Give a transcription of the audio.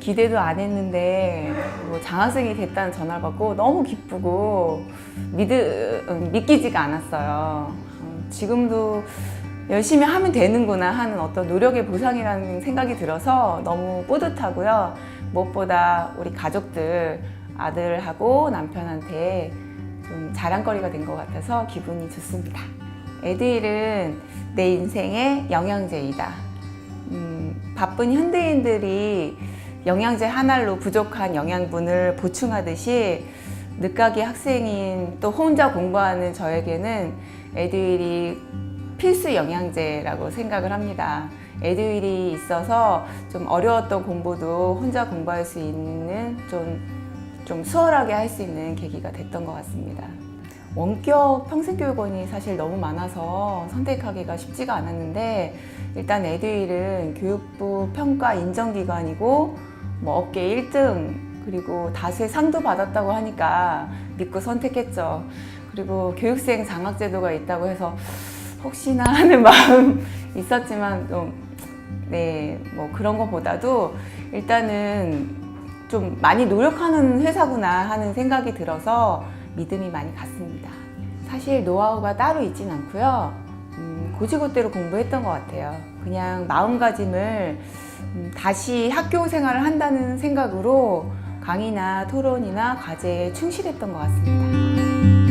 기대도 열심히 뭐 장학생이 됐다는 전화를 받고 너무 기쁘고 믿으, 음, 믿기지가 않았어요. 음, 지금도 열심히 하면 되는구나 하는 어떤 노력의 보상이라는 생각이 들어서 너무 뿌듯하고요. 무엇보다 우리 가족들, 아들하고 남편한테 좀 자랑거리가 된 것 같아서 기분이 좋습니다. 에드윌은 내 인생의 영양제이다. 음, 바쁜 현대인들이 영양제 하나로 부족한 영양분을 보충하듯이 늦가기 학생인 또 혼자 공부하는 저에게는 에드윌이 필수 영양제라고 생각을 합니다. 에드윌이 있어서 좀 어려웠던 공부도 혼자 공부할 수 있는 좀, 좀 수월하게 할 수 있는 계기가 됐던 것 같습니다. 원격 평생교육원이 사실 너무 많아서 선택하기가 쉽지가 않았는데 일단 에듀윌은 교육부 평가 인정기관이고 뭐 업계 1등 그리고 다수의 상도 받았다고 하니까 믿고 선택했죠. 그리고 교육생 장학제도가 있다고 해서 혹시나 하는 마음 있었지만 좀 네, 뭐 그런 것보다도 일단은 좀 많이 노력하는 회사구나 하는 생각이 들어서 믿음이 많이 갔습니다. 사실 노하우가 따로 있진 않고요. 음, 고지고대로 공부했던 것 같아요. 그냥 마음가짐을 음, 다시 학교 생활을 한다는 생각으로 강의나 토론이나 과제에 충실했던 것 같습니다.